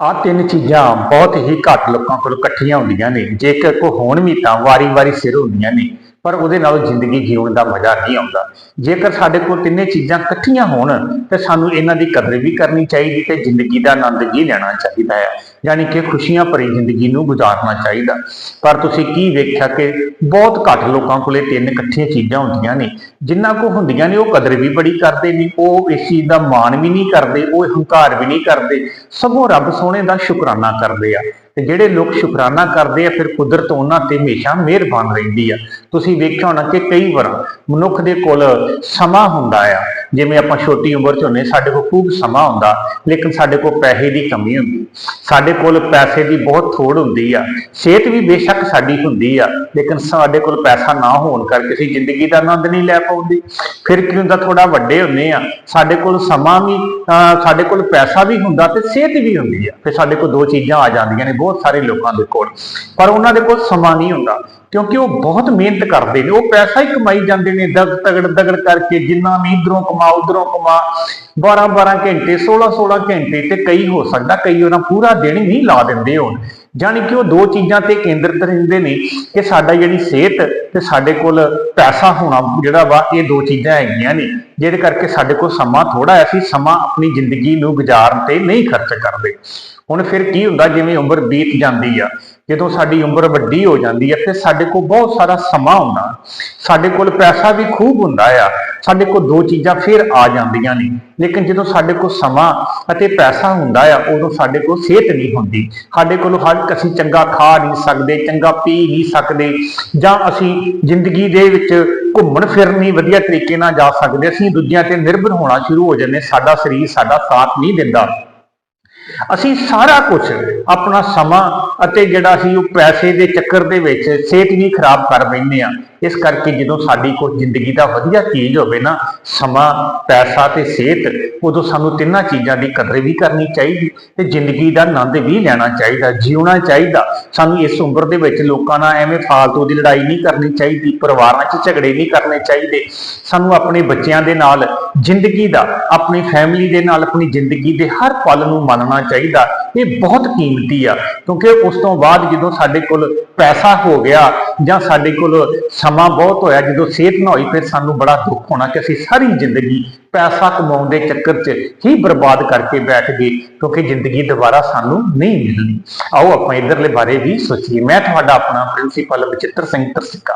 ਆ ਤਿੰਨ ਚੀਜ਼ਾਂ ਬਹੁਤ ਹੀ ਘੱਟ ਲੋਕਾਂ ਕੋਲ ਇਕੱਠੀਆਂ ਹੁੰਦੀਆਂ ਨੇ। ਜੇਕਰ ਕੋ ਹੋਣ ਵੀ ਤਾਂ ਵਾਰੀ-ਵਾਰੀ ਸਿਰ ਹੁੰਦੀਆਂ ਨੇ, ਪਰ ਉਹਦੇ ਨਾਲ ਜ਼ਿੰਦਗੀ ਜੀਉਣ ਦਾ ਮਜ਼ਾ ਨਹੀਂ ਆਉਂਦਾ। ਜੇਕਰ ਸਾਡੇ ਕੋਲ ਤਿੰਨੇ ਚੀਜ਼ਾਂ ਇਕੱਠੀਆਂ ਹੋਣ, ਤਾਂ ਸਾਨੂੰ ਇਹਨਾਂ ਦੀ ਕਦਰ ਵੀ ਕਰਨੀ ਚਾਹੀਦੀ ਤੇ ਜ਼ਿੰਦਗੀ ਦਾ ਆਨੰਦ ਵੀ ਲੈਣਾ ਚਾਹੀਦਾ ਹੈ ਯਾਨੀ ਕਿ ਖੁਸ਼ੀਆਂ ਭਰੀ ਜ਼ਿੰਦਗੀ ਨੂੰ ਗੁਜ਼ਾਰਨਾ ਚਾਹੀਦਾ। ਪਰ ਤੁਸੀਂ ਕੀ ਵੇਖਿਆ ਕਿ ਬਹੁਤ ਘੱਟ ਲੋਕਾਂ ਕੋਲੇ ਤਿੰਨ ਇਕੱਠੀਆਂ ਚੀਜ਼ਾਂ ਹੁੰਦੀਆਂ ਨੇ। ਜਿਨ੍ਹਾਂ ਕੋ ਹੁੰਦੀਆਂ ਨੇ, ਉਹ ਕਦਰ ਵੀ ਬੜੀ ਕਰਦੇ ਨੇ, ਉਹ ਇਸ ਚੀਜ਼ ਦਾ ਮਾਣ ਵੀ ਨਹੀਂ ਕਰਦੇ, ਉਹ ਹੰਕਾਰ ਵੀ ਨਹੀਂ ਕਰਦੇ। ਸਗੋਂ ਰੱਬ ਸੋਹਣੇ ਦਾ ਸ਼ੁਕਰਾਨਾ ਕਰਦੇ ਆ। ਤੇ ਜਿਹੜੇ ਲੋਕ ਸ਼ੁਕਰਾਨਾ ਕਰਦੇ ਆ, ਫਿਰ ਕੁਦਰਤ ਉਹਨਾਂ ਤੇ ਹਮੇਸ਼ਾ ਮਿਹਰਬਾਨ ਰਹਿੰਦੀ ਆ। ਤੁਸੀਂ ਵੇਖਿਆ ਹੋਣਾ ਕਿ ਕਈ ਵਾਰ ਮਨੁੱਖ ਦੇ ਕੋਲ ਸਮਾਂ ਹੁੰਦਾ ਆ ਜਿਵੇਂ ਆਪਾਂ ਛੋਟੀ ਉਮਰ 'ਚ ਹੁੰਨੇ ਸਾਡੇ ਕੋਲ ਖੂਬ ਸਮਾਂ ਹੁੰਦਾ, ਲੇਕਿਨ ਸਾਡੇ ਕੋਲ ਪੈਸੇ ਦੀ ਕਮੀ ਹੁੰਦੀ। ਸਾਡੇ ਕੋਲ ਪੈਸੇ ਦੀ ਬਹੁਤ ਥੋੜ ਹੁੰਦੀ ਆ। ਸਿਹਤ ਵੀ ਬੇਸ਼ੱਕ ਸਾਡੀ ਹੁੰਦੀ ਆ, ਲੇਕਿਨ ਸਾਡੇ ਕੋਲ ਪੈਸਾ ਨਾ ਹੋਣ ਕਰਕੇ ਅਸੀਂ ਜ਼ਿੰਦਗੀ ਦਾ ਆਨੰਦ ਨਹੀਂ ਲੈ ਪਾਉਂਦੇ। ਫਿਰ ਕੀ ਹੁੰਦਾ ਥੋੜਾ ਵੱਡੇ ਹੁੰਨੇ ਆ, ਸਾਡੇ ਕੋਲ ਸਮਾਂ ਵੀ ਸਾਡੇ ਕੋਲ ਪੈਸਾ ਵੀ ਹੁੰਦਾ ਤੇ ਸਿਹਤ ਵੀ ਹੁੰਦੀ ਆ। ਫਿਰ ਸਾਡੇ ਕੋਲ ਦੋ ਚੀਜ਼ਾਂ ਆ ਜਾਂਦੀਆਂ ਨੇ, ਬਹੁਤ ਸਾਰੇ ਲੋਕਾਂ ਦੇ ਕੋਲ। ਪਰ ਉਹਨਾਂ ਦੇ ਕੋਲ ਸਮਾਂ ਨਹੀਂ ਹੁੰਦਾ, ਕਿਉਂਕਿ ਉਹ ਬਹੁਤ ਮਿਹਨਤ ਕਰਦੇ ਨੇ, ਉਹ ਪੈਸਾ ਹੀ ਕਮਾਈ ਜਾਂਦੇ ਨੇ ਦਗ ਤਗੜ ਦਗੜ ਕਰਕੇ ਜਿੰਨਾ ਵੀ ਇਧਰੋਂ ਕਮਾ ਉਧਰੋਂ ਕਮਾ। 12 12 ਘੰਟੇ 16 16 ਘੰਟੇ ਤੇ ਕਈ ਹੋ ਸਕਦਾ, ਕਈ ਉਹਨਾਂ ਪੂਰਾ ਦਿਨ ਹੀ ਲਾ ਦਿੰਦੇ ਹੋਣ। ਜਾਣੀ ਕਿ ਉਹ ਦੋ ਚੀਜ਼ਾਂ ਤੇ ਕੇਂਦਰਿਤ ਰਹਿੰਦੇ ਨੇ ਕਿ ਸਾਡਾ ਜਿਹੜੀ ਸਿਹਤ ਤੇ ਸਾਡੇ ਕੋਲ ਪੈਸਾ ਹੋਣਾ ਜਿਹੜਾ ਵਾ, ਇਹ ਦੋ ਚੀਜ਼ਾਂ ਹੈਗੀਆਂ ਨੇ, ਜਿਹਦੇ ਕਰਕੇ ਸਾਡੇ ਕੋਲ ਸਮਾਂ ਥੋੜਾ ਹੈ, ਅਸੀਂ ਸਮਾਂ ਆਪਣੀ ਜ਼ਿੰਦਗੀ ਨੂੰ ਗੁਜ਼ਾਰਨ ਤੇ ਨਹੀਂ ਖਰਚ ਕਰਦੇ। ਹੁਣ ਫਿਰ ਕੀ ਹੁੰਦਾ, ਜਿਵੇਂ ਉਮਰ ਬੀਤ ਜਾਂਦੀ ਆ, ਜਦੋਂ ਸਾਡੀ ਉਮਰ ਵੱਡੀ ਹੋ ਜਾਂਦੀ ਹੈ ਫਿਰ ਸਾਡੇ ਕੋਲ ਬਹੁਤ ਸਾਰਾ ਸਮਾਂ ਹੁੰਦਾ। ਸਾਡੇ ਕੋਲ ਪੈਸਾ ਵੀ ਖੂਬ ਹੁੰਦਾ ਆ, ਸਾਡੇ ਕੋਲ ਦੋ ਚੀਜ਼ਾਂ ਫਿਰ ਆ ਜਾਂਦੀਆਂ ਨੇ। ਲੇਕਿਨ ਜਦੋਂ ਸਾਡੇ ਕੋਲ ਸਮਾਂ ਅਤੇ ਪੈਸਾ ਹੁੰਦਾ ਆ, ਉਦੋਂ ਸਾਡੇ ਕੋਲ ਸਿਹਤ ਨਹੀਂ ਹੁੰਦੀ। ਸਾਡੇ ਕੋਲ ਹਰ ਅਸੀਂ ਚੰਗਾ ਖਾ ਨਹੀਂ ਸਕਦੇ, ਚੰਗਾ ਪੀ ਨਹੀਂ ਸਕਦੇ, ਜਾਂ ਅਸੀਂ ਜ਼ਿੰਦਗੀ ਦੇ ਵਿੱਚ ਘੁੰਮਣ ਫਿਰਨ ਨਹੀਂ ਵਧੀਆ ਤਰੀਕੇ ਨਾਲ ਜਾ ਸਕਦੇ, ਅਸੀਂ ਦੂਜਿਆਂ ਤੇ ਨਿਰਭਰ ਹੋਣਾ ਸ਼ੁਰੂ ਹੋ ਜਾਂਦੇ ਸਾਡਾ ਸਰੀਰ ਸਾਡਾ ਸਾਥ ਨਹੀਂ ਦਿੰਦਾ। ਅਸੀਂ ਸਾਰਾ ਕੁਝ ਆਪਣਾ ਸਮਾਂ ਅਤੇ ਜਿਹੜਾ ਅਸੀਂ ਉਹ ਪੈਸੇ ਦੇ ਚੱਕਰ ਦੇ ਵਿੱਚ ਸਿਹਤ ਵੀ ਖਰਾਬ ਕਰ ਬੈਠੇ ਆ ਇਸ ਕਰਕੇ ਜਦੋਂ ਸਾਡੀ ਕੋਈ ਜ਼ਿੰਦਗੀ ਦਾ ਵਧੀਆ ਚੀਜ਼ ਹੋਵੇ ਨਾ, ਸਮਾਂ, ਪੈਸਾ ਤੇ ਸਿਹਤ, ਉਦੋਂ ਸਾਨੂੰ ਤਿੰਨਾਂ ਚੀਜ਼ਾਂ ਦੀ ਕਦਰ ਵੀ ਕਰਨੀ ਚਾਹੀਦੀ ਤੇ ਜ਼ਿੰਦਗੀ ਦਾ ਆਨੰਦ ਵੀ ਲੈਣਾ ਚਾਹੀਦਾ, ਜਿਉਣਾ ਚਾਹੀਦਾ। ਸਾਨੂੰ ਇਸ ਉਮਰ ਦੇ ਵਿੱਚ ਲੋਕਾਂ ਨਾਲ ਐਵੇਂ ਫਾਲਤੂ ਦੀ ਲੜਾਈ ਨਹੀਂ ਕਰਨੀ ਚਾਹੀਦੀ, ਪਰਿਵਾਰਾਂ 'ਚ ਝਗੜੇ ਨਹੀਂ ਕਰਨੇ ਚਾਹੀਦੇ। ਸਾਨੂੰ ਆਪਣੇ ਬੱਚਿਆਂ ਦੇ ਨਾਲ ਜ਼ਿੰਦਗੀ ਦਾ, ਆਪਣੀ ਫੈਮਿਲੀ ਦੇ ਨਾਲ ਆਪਣੀ ਜ਼ਿੰਦਗੀ ਦੇ ਹਰ ਪਲ ਨੂੰ ਮੰਨਣਾ ਚਾਹੀਦਾ। ਇਹ ਬਹੁਤ ਕੀਮਤੀ ਆ, ਕਿਉਂਕਿ ਉਸ ਤੋਂ ਬਾਅਦ ਜਦੋਂ ਸਾਡੇ ਕੋਲ ਪੈਸਾ ਹੋ ਗਿਆ ਜਾਂ ਸਾਡੇ ਕੋਲ ਸਮਾਂ ਬਹੁਤ ਹੋਇਆ, ਜਦੋਂ ਸਿਹਤ ਨਾ ਹੋਈ, ਫਿਰ ਸਾਨੂੰ ਬੜਾ ਦੁੱਖ ਹੋਣਾ ਕਿ ਅਸੀਂ ਸਾਰੀ ਜ਼ਿੰਦਗੀ ਪੈਸਾ ਕਮਾਉਣ ਦੇ ਚੱਕਰ 'ਚ ਹੀ ਬਰਬਾਦ ਕਰਕੇ ਬੈਠ ਗਏ, ਕਿਉਂਕਿ ਜ਼ਿੰਦਗੀ ਦੁਬਾਰਾ ਸਾਨੂੰ ਨਹੀਂ ਮਿਲਣੀ। ਆਓ ਆਪਾਂ ਇਧਰਲੇ ਬਾਰੇ ਵੀ ਸੋਚੀਏ। ਮੈਂ ਤੁਹਾਡਾ ਆਪਣਾ ਪ੍ਰਿੰਸੀਪਲ ਬਚਿੱਤਰ ਸਿੰਘ ਤਰਸਿਕਾ।